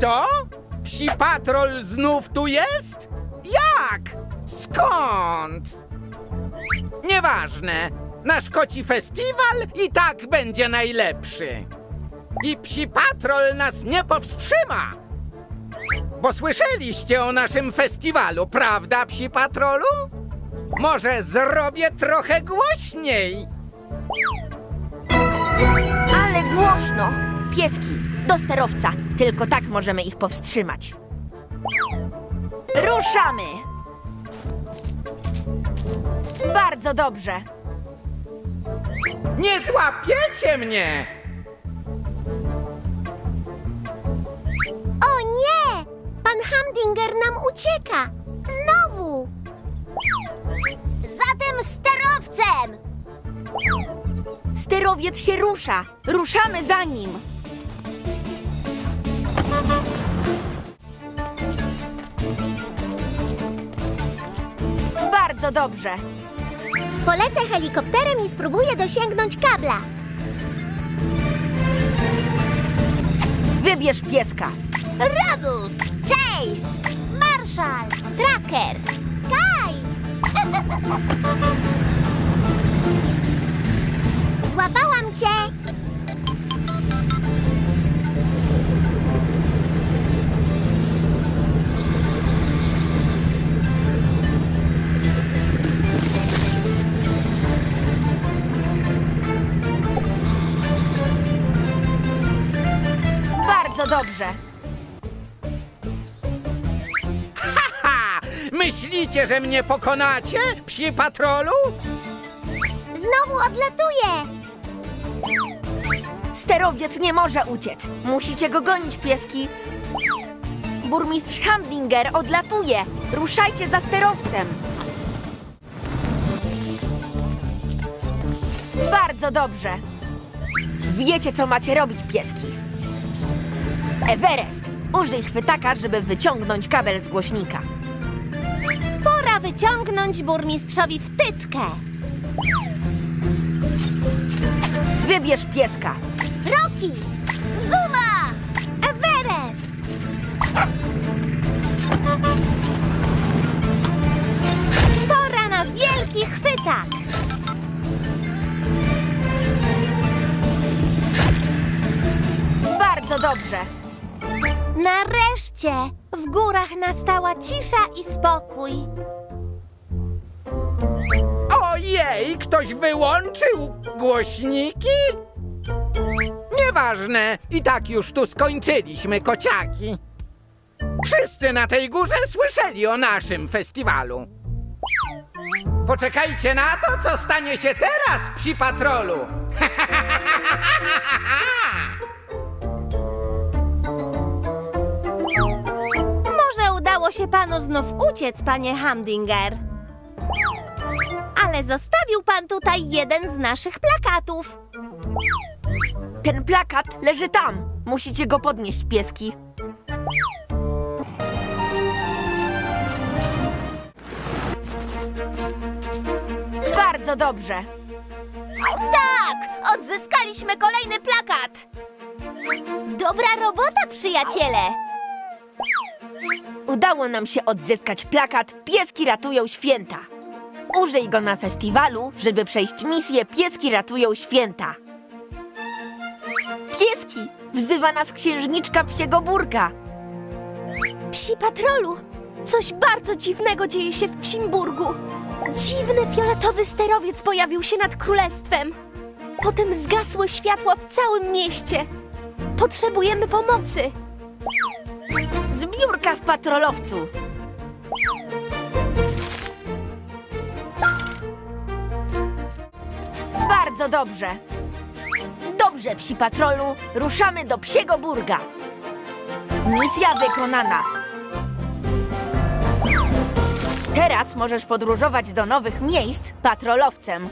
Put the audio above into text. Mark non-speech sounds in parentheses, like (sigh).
Co? Psi patrol znów tu jest? Jak? Skąd? Nieważne. Nasz koci festiwal i tak będzie najlepszy. I psi patrol nas nie powstrzyma. Bo słyszeliście o naszym festiwalu, prawda, psi patrolu? Może zrobię trochę głośniej. Ale głośno! Pieski, do sterowca. Tylko tak możemy ich powstrzymać. Ruszamy! Bardzo dobrze. Nie złapiecie mnie! O nie! Pan Hamdinger nam ucieka! Znowu! Za tym sterowcem! Sterowiec się rusza. Ruszamy za nim. Bardzo dobrze. Polecę helikopterem i spróbuję dosięgnąć kabla. Wybierz pieska. Rubble! Chase! Marshall! Tracker! Sky! (laughs) Dobrze. Ha! Myślicie, że mnie pokonacie, psi patrolu? Znowu odlatuję! Sterowiec nie może uciec. Musicie go gonić, pieski. Burmistrz Hamdinger odlatuje. Ruszajcie za sterowcem. Bardzo dobrze. Wiecie, co macie robić, pieski. Everest, użyj chwytaka, żeby wyciągnąć kabel z głośnika. Pora wyciągnąć burmistrzowi wtyczkę. Wybierz pieska. Rocky! Zuma! Everest! Pora na wielki chwytak! Bardzo dobrze. Nareszcie! W górach nastała cisza i spokój. Ojej, ktoś wyłączył głośniki? Nieważne, i tak już tu skończyliśmy, kociaki. Wszyscy na tej górze słyszeli o naszym festiwalu. Poczekajcie na to, co stanie się teraz, psi patrolu. (laughs) się panu znów uciec, panie Hamdinger. Ale zostawił pan tutaj jeden z naszych plakatów. Ten plakat leży tam. Musicie go podnieść, pieski. Bardzo dobrze. Tak! Odzyskaliśmy kolejny plakat! Dobra robota, przyjaciele! Udało nam się odzyskać plakat Pieski ratują święta. Użyj go na festiwalu, żeby przejść misję Pieski ratują święta. Pieski! Wzywa nas księżniczka psiego burka. Psi patrolu! Coś bardzo dziwnego dzieje się w Psimburgu. Dziwny fioletowy sterowiec pojawił się nad królestwem. Potem zgasły światła w całym mieście. Potrzebujemy pomocy. Zbiórka w patrolowcu. Bardzo dobrze. Dobrze, psi patrolu, ruszamy do psiego burga. Misja wykonana. Teraz możesz podróżować do nowych miejsc patrolowcem.